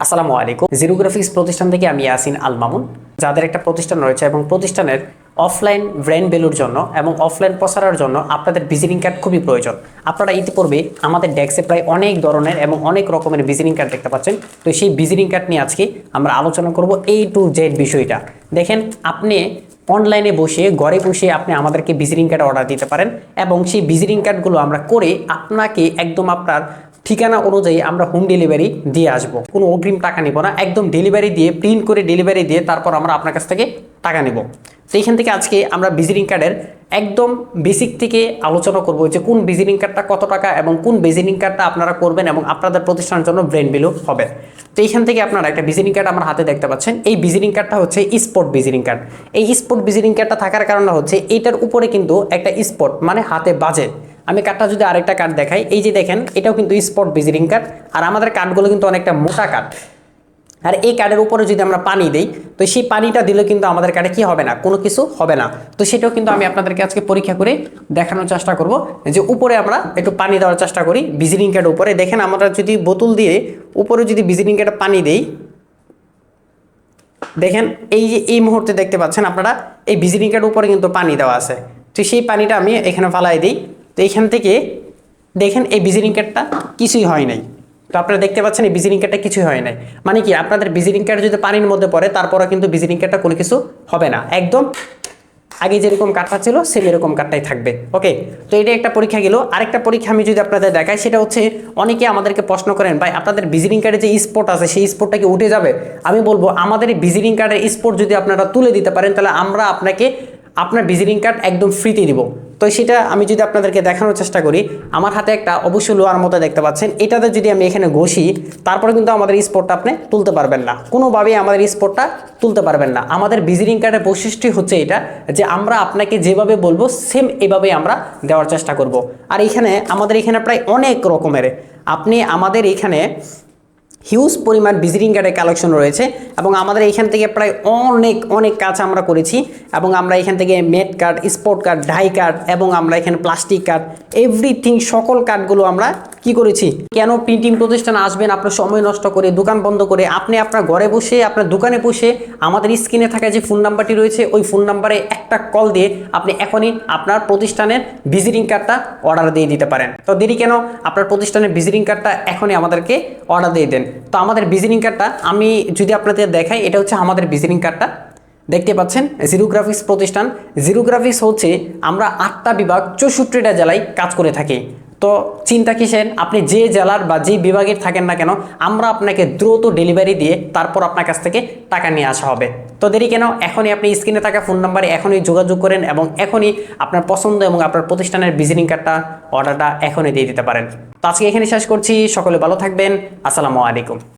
আসসালামু আলাইকুম। জিরোগ্রাফিক্স প্রতিষ্ঠান থেকে আমি ইয়াসিন আল মামুন যাদের একটা প্রতিষ্ঠান রয়েছে এবং প্রতিষ্ঠানের অফলাইন ব্র্যান্ড ভ্যালুর জন্য এবং অফলাইন প্রসারের জন্য আপনাদের ভিজিটিং কার্ড খুবই প্রয়োজন। আপনারা ইতিপূর্বে আমাদের ডেস্কে প্রায় অনেক ধরনের এবং অনেক রকমের ভিজিটিং কার্ড দেখতে পাচ্ছেন। তো সেই ভিজিটিং কার্ড নিয়ে আজকে আমরা আলোচনা করব এই টু জেড বিষয়টা। দেখেন, আপনি অনলাইনে বসে, ঘরে বসে আপনি আমাদেরকে ভিজিটিং কার্ড অর্ডার দিতে পারেন এবং সেই ভিজিটিং কার্ডগুলো আমরা করে আপনাকে একদম আপনার ঠিকানা অনুযায়ী আমরা হোম ডেলিভারি দিয়ে আসব। কোনো অগ্রিম টাকা নিব না, একদম ডেলিভারি দিয়ে প্রিন্ট করে ডেলিভারি দিয়ে তারপর আমরা আপনার কাছ থেকে টাকা নেব। তো এইখান থেকে আজকে আমরা ভিজিটিং কার্ডের একদম বেসিক থেকে আলোচনা করব যে কোন ভিজিটিং কার্ডটা কত টাকা এবং কোন ভিজিটিং কার্ডটা আপনারা করবেন এবং আপনাদের প্রতিষ্ঠানের জন্য ব্রেন বিলও হবে। তো এইখান থেকে আপনারা একটা ভিজিটিং কার্ড আমার হাতে দেখতে পাচ্ছেন। এই ভিজিটিং কার্ডটা হচ্ছে স্পোর্ট ভিজিটিং কার্ড এই স্পোর্ট ভিজিটিং কার্ডটা থাকার কারণে হচ্ছে এইটার উপরে কিন্তু একটা স্পট মানে হাতে বাজে। আমি কার্ডটা যদি আরেকটা কার্ড দেখাই, এই যে দেখেন, এটাও কিন্তু স্পট ভিজিটিং কার্ড আর আমাদের কার্ডগুলো কিন্তু অনেকটা মোটা কার্ড আর এই কার্ডের উপরে যদি আমরা পানি দিই, তো সেই পানিটা দিলে কিন্তু আমাদের কার্ডে কি হবে না? কোনো কিছু হবে না। তো সেটাও কিন্তু আমি আপনাদেরকে আজকে পরীক্ষা করে দেখানোর চেষ্টা করব, যে উপরে আমরা একটু পানি দেওয়ার চেষ্টা করি ভিজিটিং কার্ডের উপরে। দেখেন, আমরা যদি বোতল দিয়ে উপরে যদি ভিজিটিং কার্ডে পানি দেই, দেখেন, এই যে এই মুহূর্তে দেখতে পাচ্ছেন আপনারা, এই ভিজিটিং কার্ডের উপরে কিন্তু পানি দেওয়া আছে। তো সেই পানিটা আমি এখানে ফালাই দিই। তো এখান থেকে দেখেন এই ভিজিটিং কার্ডটা কিছুই হয় নাই। তো আপনারা দেখতে পাচ্ছেন এই ভিজিটিং কার্ডটা কিছুই হয় নাই। মানে কি, আপনাদের ভিজিটিং কার্ড যদি পানির মধ্যে পড়ে তারপরে কিন্তু ভিজিটিং কার্ডটা কোনো কিছু হবে না। একদম আগে যেরকম কার্ডটা ছিল সেম এরকম কার্ডটাই থাকবে। ওকে তো এটা একটা পরীক্ষা গেল। আরেকটা পরীক্ষা আমি যদি আপনাদের দেখাই, সেটা হচ্ছে অনেকে আমাদেরকে প্রশ্ন করেন, ভাই, আপনাদের ভিজিটিং কার্ডে যে স্পট আছে, সেই স্পটটা কি উঠে যাবে? আমি বলব, আমাদের এই ভিজিটিং কার্ডের স্পট যদি আপনারা তুলে দিতে পারেন, তাহলে আমরা আপনাকে আপনার ভিজিটিং কার্ড একদম ফ্রিতে দিব। তো সেটা আমি যদি আপনাদেরকে দেখানোর চেষ্টা করি, আমার হাতে একটা অবশ্যই লোয়ার মতো দেখতে পাচ্ছেন। এটাতে যদি আমি এখানে ঘষি, তারপরে কিন্তু আমাদের স্পটটা আপনি তুলতে পারবেন না। কোনোভাবেই আমাদের স্পটটা তুলতে পারবেন না। আমাদের ভিজিটিং কার্ডের বৈশিষ্ট্য হচ্ছে এটা যে আমরা আপনাকে যেভাবে বলব সেম এভাবেই আমরা দেওয়ার চেষ্টা করব। আর এখানে আমাদের এখানে প্রায় অনেক রকমের। আপনি আমাদের এখানে হিউজ পরিমাণ ভিজিটিং কার্ডের কালেকশন রয়েছে এবং আমাদের এখান থেকে প্রায় অনেক অনেক কাজ আমরা করেছি এবং আমরা এখান থেকে matte card, sport card, die card এবং আমরা এখানে প্লাস্টিক কার্ড, এভরিথিং সকল কার্ডগুলো আমরা কি করেছি? কেন প্রিন্টিং প্রতিষ্ঠান আসবেন, আপনার সময় নষ্ট করে, দোকান বন্ধ করে, আপনি আপনার ঘরে বসে, আপনার দোকানে বসে, আমাদের স্ক্রিনে থাকা যে ফোন নাম্বারটি রয়েছে, ওই ফোন নাম্বারে একটা কল দিয়ে আপনি এখনই আপনার প্রতিষ্ঠানের ভিজিটিং কার্ডটা অর্ডার দিয়ে দিতে পারেন। তো দেরি কেন? আপনার প্রতিষ্ঠানের ভিজিটিং কার্ডটা এখনই আমাদেরকে অর্ডার দিয়ে দেন। তো আমাদের ভিজিটিং কার্ডটা আমি যদি আপনাদের দেখাই, এটা হচ্ছে আমাদের ভিজিটিং কার্ডটা দেখতে পাচ্ছেন জিরোগ্রাফিক্স প্রতিষ্ঠান। জিরোগ্রাফিক্স হচ্ছে আমরা আটটা বিভাগ চৌষট্টিটা জেলায় কাজ করে থাকি। তো চিন্তা কিসের? আপনি যে জেলার বা যে বিভাগের থাকেন না কেন, আমরা আপনাকে দ্রুত ডেলিভারি দিয়ে তারপর আপনার কাছ থেকে টাকা নিয়ে আসা হবে। তো দেরি কেন? এখনই আপনি স্ক্রিনে থাকা ফোন নাম্বারে এখনই যোগাযোগ করেন এবং এখনই আপনার পছন্দ এবং আপনার প্রতিষ্ঠানের ভিজিটিং কার্ডটা অর্ডারটা এখনই দিয়ে দিতে পারেন। তো আজকে এখানে শেষ করছি। সকলে ভালো থাকবেন। আসসালামু আলাইকুম।